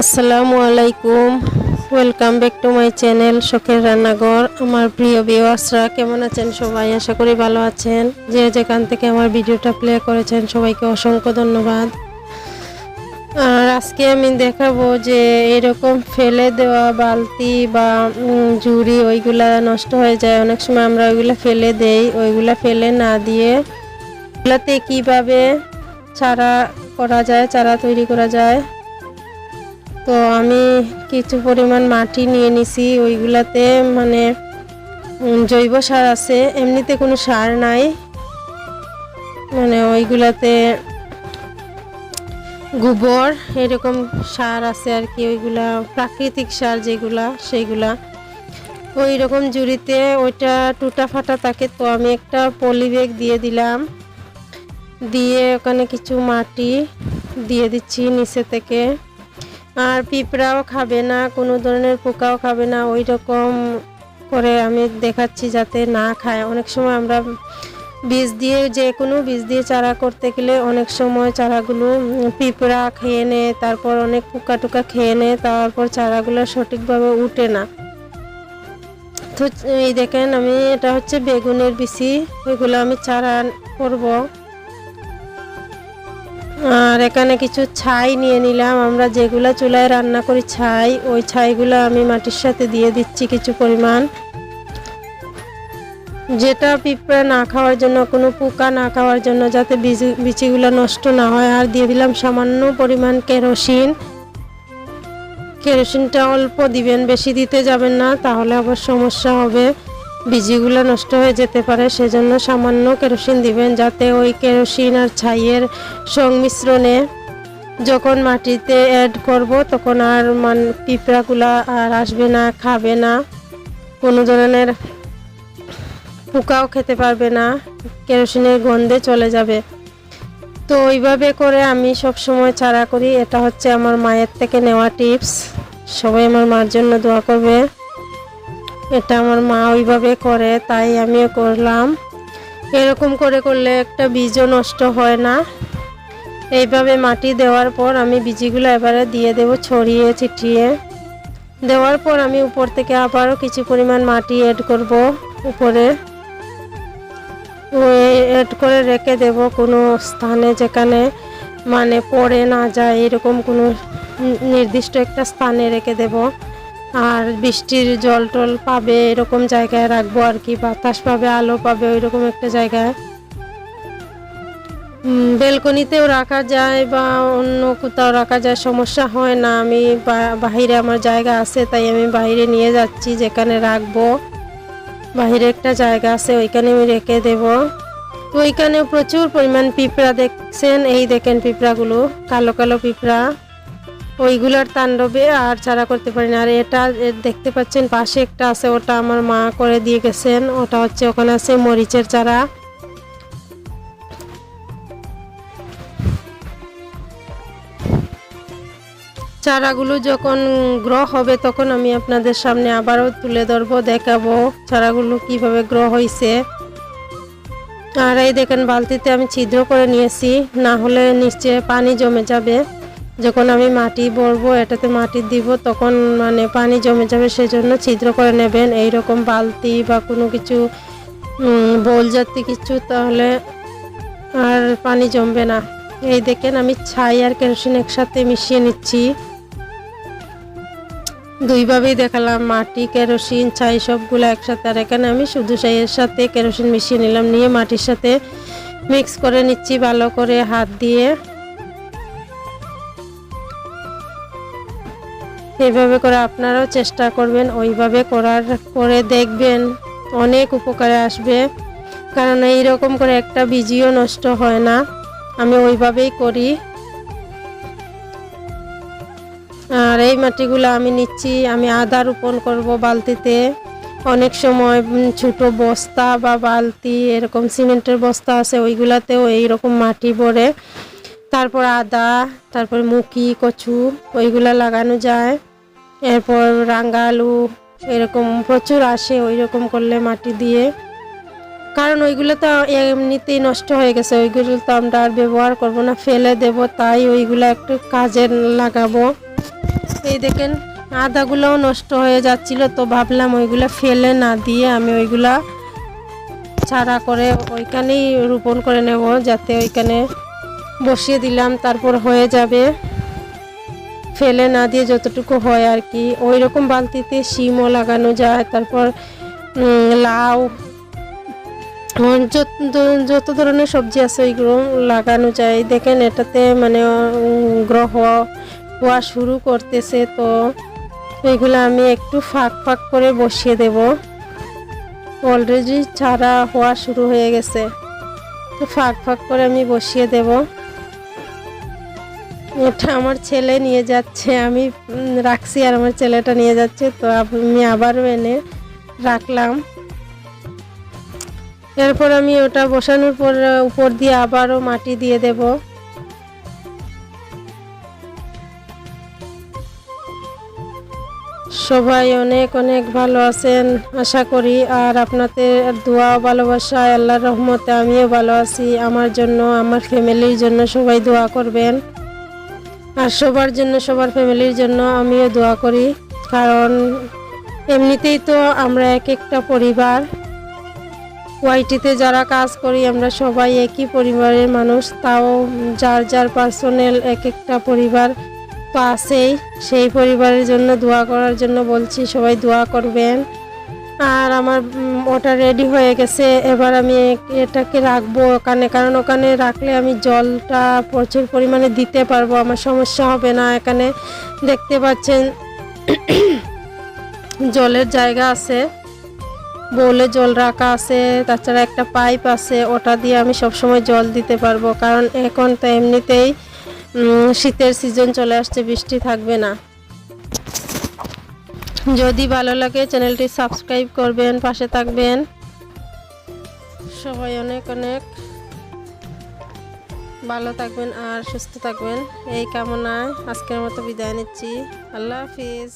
আসসালামু আলাইকুম। Welcome back to my channel শখের রান্নাঘর আমার প্রিয় ভিউয়ার্সরা কেমন আছেন সবাই? আশা করি ভালো আছেন। যে যেখান থেকে আমার ভিডিওটা প্লে করেছেন, সবাইকে অসংখ্য ধন্যবাদ। আর আজকে আমি দেখাবো যে এরকম ফেলে দেওয়া বালতি বা ঝুড়ি, ওইগুলা নষ্ট হয়ে যায়। অনেক সময় আমরা ওইগুলা ফেলে দেই। ওইগুলা ফেলে না দিয়ে ওগুলাতে কীভাবে চারা করা যায়, চারা তৈরি করা যায়? তো আমি কিছু পরিমাণ মাটি নিয়ে নিছি, ওইগুলাতে মানে জৈব সার আছে, এমনিতে কোনো সার নাই। মানে ওইগুলাতে গোবর, এরকম সার আছে আর কি, ওইগুলা প্রাকৃতিক সার যেগুলা, সেইগুলা। ওই রকম জুড়িতে ওইটা টুটা ফাটা থাকে, তো আমি একটা পলি ব্যাগ দিয়ে দিলাম। দিয়ে ওখানে কিছু মাটি দিয়ে দিচ্ছি নিচে থেকে। আর পিঁপড়াও খাবে না, কোনো ধরনের পোকাও খাবে না। ওই রকম করে আমি দেখাচ্ছি যাতে না খায়। অনেক সময় আমরা বীজ দিয়ে, যে কোনো বীজ দিয়ে চারা করতে গেলে অনেক সময় চারাগুলো পিঁপড়া খেয়ে নেয়, তারপর অনেক পোকা টোকা খেয়ে নেয়, তারপর চারাগুলো সঠিকভাবে উঠে না। তো এই দেখেন আমি, এটা হচ্ছে বেগুনের বিচি। এগুলো আমি চারা করব। আর এখানে কিছু ছাই নিয়ে নিলাম। আমরা যেগুলো চুলায় রান্না করি ছাই, ওই ছাইগুলো আমি মাটির সাথে দিয়ে দিচ্ছি কিছু পরিমাণ। যেটা পিঁপড়া না খাওয়ার জন্য, কোনো পোকা না খাওয়ার জন্য, যাতে বিচিগুলো নষ্ট না হয়। আর দিয়ে দিলাম সামান্য পরিমাণ কেরোসিন। কেরোসিনটা অল্প দিবেন, বেশি দিতে যাবেন না, তাহলে আবার সমস্যা হবে। বীজিগুলো নষ্ট হয়ে যেতে পারে, সেজন্য সামান্য কেরোসিন দিবেন যাতে ওই কেরোসিন আর ছাইয়ের সংমিশ্রণে যখন মাটিতে অ্যাড করব তখন আর মান, পিঁপড়াগুলা আর আসবে না, খাবে না। কোনো ধরনের পোকাও খেতে পারবে না, কেরোসিনের গন্ধে চলে যাবে। তো ওইভাবে করে আমি সব সময় চারা করি, এটা হচ্ছে আমার মায়ের থেকে নেওয়া টিপস সবাই আমার মার জন্য দোয়া করবে। এটা আমার মা ওইভাবে করে, তাই আমিও করলাম। এরকম করে করলে একটা বীজও নষ্ট হয় না। এইভাবে মাটি দেওয়ার পর আমি বীজিগুলো এবারে দিয়ে দেব ছড়িয়ে ছিটিয়ে। দেওয়ার পর আমি উপর থেকে আবারও কিছু পরিমাণ মাটি অ্যাড করব উপরে। অ্যাড করে রেখে দেব কোনো স্থানে যেখানে মানে পড়ে না যায়, এরকম কোনো নির্দিষ্ট একটা স্থানে রেখে দেব। আর বৃষ্টির জল টল পাবে, এরকম জায়গায় রাখব আর কি, বাতাস পাবে, আলো পাবে ওই রকম একটা জায়গায়। বেলকনিতেও রাখা যায় বা অন্য কোথাও রাখা যায়, সমস্যা হয় না। আমি বাহিরে আমার জায়গা আছে, তাই আমি বাইরে নিয়ে যাচ্ছি, যেখানে রাখব। বাহিরে একটা জায়গা আছে, ওইখানে আমি রেখে দেব। তো ওইখানে প্রচুর পরিমাণ পিঁপড়া দেখছেন, এই দেখেন পিঁপড়াগুলো, কালো কালো পিঁপড়া। ওইগুলার তাণ্ডবে আর চারা করতে পারি না। আর এটা দেখতে পাচ্ছেন, পাশে একটা আছে, ওটা আমার মা করে দিয়ে গেছেন। ওটা হচ্ছে, ওখানে আছে মরিচের চারা। চারাগুলো যখন গ্রহ হবে, তখন আমি আপনাদের সামনে আবারও তুলে ধরবো, দেখাবো চারাগুলো কীভাবে গ্রহ হয়েছে আর এই দেখেন, বালতিতে আমি ছিদ্র করে নিয়েছি, না হলে নিচে পানি জমে যাবে। যখন আমি মাটি ভরবো, এটাতে মাটি দিব, তখন মানে পানি জমে যাবে, সেজন্য ছিদ্র করে নেবেন। এই রকম বালতি বা কোনো কিছু বোল জাতীয় কিছু, তাহলে আর পানি জমবে না। এই দেখেন, আমি ছাই আর কেরোসিন একসাথে মিশিয়ে নিচ্ছি। দুইভাবেই দেখালাম, মাটি, কেরোসিন, ছাই, সবগুলো একসাথে। আর এখানে আমি শুধু ছাইয়ের সাথে কেরোসিন মিশিয়ে নিলাম, নিয়ে মাটির সাথে মিক্স করে নিচ্ছি, ভালো করে হাত দিয়ে। এইভাবে করে আপনারাও চেষ্টা করবেন, ওইভাবে করার করে দেখবেন, অনেক উপকারে আসবে। কারণ এইরকম করে একটা বীজিও নষ্ট হয় না, আমি ওইভাবেই করি। আর এই মাটিগুলো আমি নিচ্ছি, আমি আদা রোপণ করব বালতিতে। অনেক সময় ছোট বস্তা বা বালতি, এরকম সিমেন্টের বস্তা আছে, ওইগুলাতেও এইরকম মাটি ভরে, তারপর আদা, তারপর মুখি, কচু, ওইগুলা লাগানো যায়। এরপর রাঙ্গা আলু এরকম প্রচুর আসে ওই রকম করলে মাটি দিয়ে। কারণ ওইগুলো তো এমনিতেই নষ্ট হয়ে গেছে, ওইগুলো তো আমরা আর ব্যবহার করব না, ফেলে দেব, তাই ওইগুলো একটু কাজে লাগাবো। এই দেখেন, আদাগুলোও নষ্ট হয়ে যাচ্ছিল, তো ভাবলাম ওইগুলো ফেলে না দিয়ে আমি ওইগুলা ছাড়া করে ওইখানেই রোপণ করে নেব, যাতে ওইখানে বসিয়ে দিলাম, তারপর হয়ে যাবে। ফেলে না দিয়ে যতটুকু হয় আর কি। ওই রকম বালতিতে শিমও লাগানো যায়, তারপর লাউ যত ধরনের সবজি আছে ওইগুলো লাগানো যায়। দেখেন এটাতে মানে গ্রহ হওয়া শুরু করতেছে, তো এগুলো আমি একটু ফাঁক ফাঁক করে বসিয়ে দেব। অলরেডি ছাড়া হওয়া শুরু হয়ে গেছে। তো ফাঁক ফাঁক করে আমি বসিয়ে দেব। এটা আমার ছেলে নিয়ে যাচ্ছে, আমি রাখছি আর আমার ছেলেটা নিয়ে যাচ্ছে, তো আমি আবারও এনে রাখলাম। এরপর আমি ওটা বসানোর পর উপর দিয়ে আবারও মাটি দিয়ে দেব। সবাই অনেক অনেক ভালো আছেন, আশা করি। আর আপনাদের দোয়া ভালোবাসা, আল্লাহর রহমতে আমিও ভালো আছি। আমার জন্য, আমার ফ্যামিলির জন্য সবাই দোয়া করবেন। আর সবার জন্য, সবার ফ্যামিলির জন্য আমিও দোয়া করি। কারণ এমনিতেই তো আমরা এক একটা পরিবার। ওয়াইটিতে যারা কাজ করি, আমরা সবাই একই পরিবারের মানুষ। তাও যার যার পার্সোনাল এক একটা পরিবার তো আছেই। সেই পরিবারের জন্য দোয়া করার জন্য বলছি, সবাই দোয়া করবেন। আর আমার ওটা রেডি হয়ে গেছে। এবার আমি এটাকে রাখব ওখানে। কারণ ওখানে রাখলে আমি জলটা প্রচুর পরিমাণে দিতে পারব। আমার সমস্যা হবে না এখানে। দেখতে পাচ্ছেন, জলের জায়গা আছে। বলে জল রাখা আছে। তাছাড়া একটা পাইপ আছে। ওটা দিয়ে আমি সবসময় জল দিতে পারব। কারণ এখন তো এমনিতেই শীতের সিজন চলে আসছে, বৃষ্টি থাকবে না। যদি ভালো লাগে, চ্যানেলটি সাবস্ক্রাইব করবেন, পাশে থাকবেন। সবাই অনেক অনেক ভালো থাকবেন আর সুস্থ থাকবেন। এই কামনায় আজকের মতো বিদায় নিচ্ছি। আল্লাহ হাফিজ।